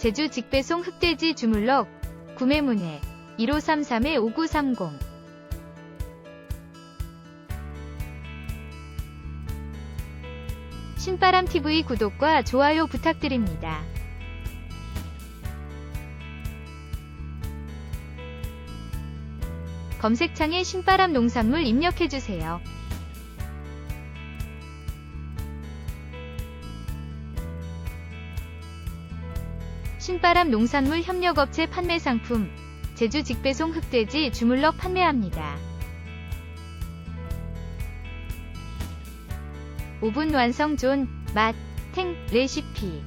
제주 직배송 흑돼지 주물럭 구매 문의 1533-5930 신바람TV 구독과 좋아요 부탁드립니다. 검색창에 신바람 농산물 입력해주세요. 신바람 농산물 협력업체 판매 상품 제주 직배송 흑돼지 주물럭 판매합니다. 오븐 완성 존, 맛, 탱, 레시피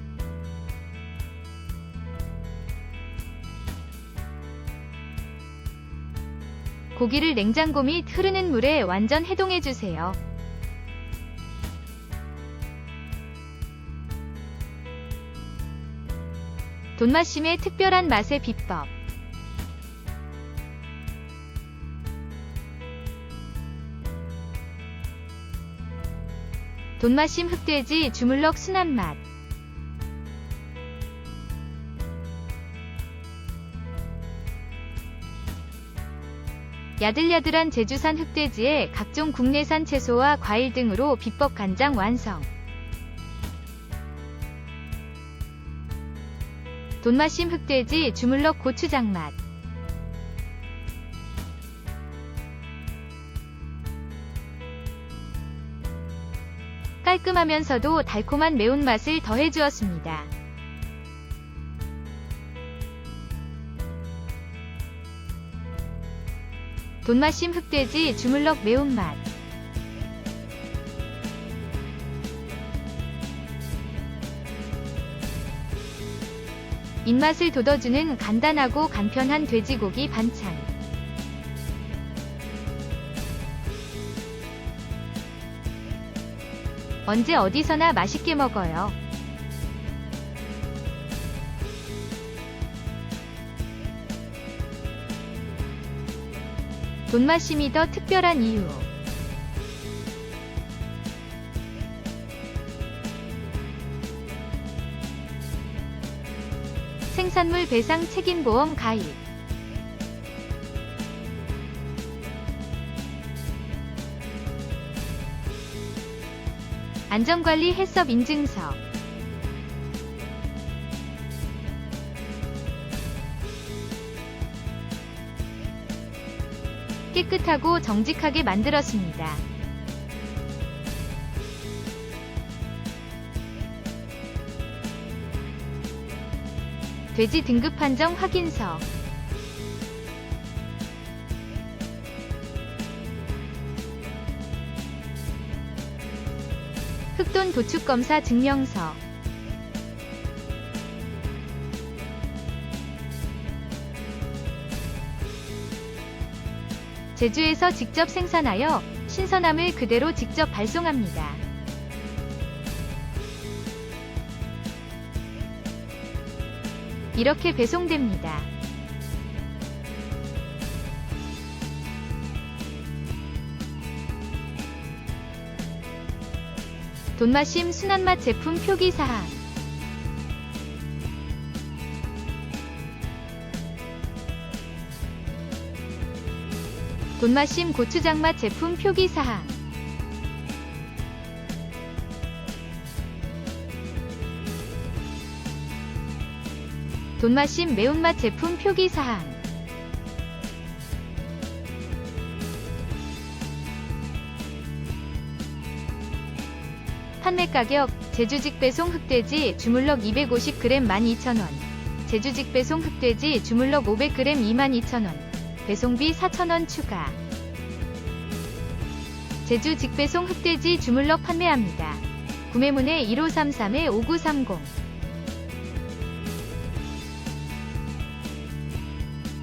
고기를 냉장고 및 흐르는 물에 완전 해동해주세요. 돈맛심의 특별한 맛의 비법. 돈맛심 흑돼지 주물럭 순한 맛. 야들야들한 제주산 흑돼지에 각종 국내산 채소와 과일 등으로 비법 간장 완성 돈맛심 흑돼지 주물럭 고추장 맛 깔끔하면서도 달콤한 매운맛을 더해주었습니다. 돈맛심 흑돼지 주물럭 매운맛 입맛을 돋워주는 간단하고 간편한 돼지고기 반찬 언제 어디서나 맛있게 먹어요. 돈맛심이 더 특별한 이유. 생산물 배상 책임보험 가입. 안전관리 해썹 인증서. 깨끗하고 정직하게 만들었습니다. 돼지 등급 판정 확인서. 흑돈 도축 검사 증명서. 제주에서 직접 생산하여 신선함을 그대로 직접 발송합니다. 이렇게 배송됩니다. 돈맛심 순한맛 제품 표기사항 돈맛심 고추장맛 제품 표기사항 돈맛심 매운맛 제품 표기사항. 판매 가격 제주직 배송 흑돼지 주물럭 250g 12,000원. 제주직 배송 흑돼지 주물럭 500g 22,000원. 배송비 4,000원 추가. 제주 직배송 흑돼지 주물럭 판매합니다. 구매문의 1533-5930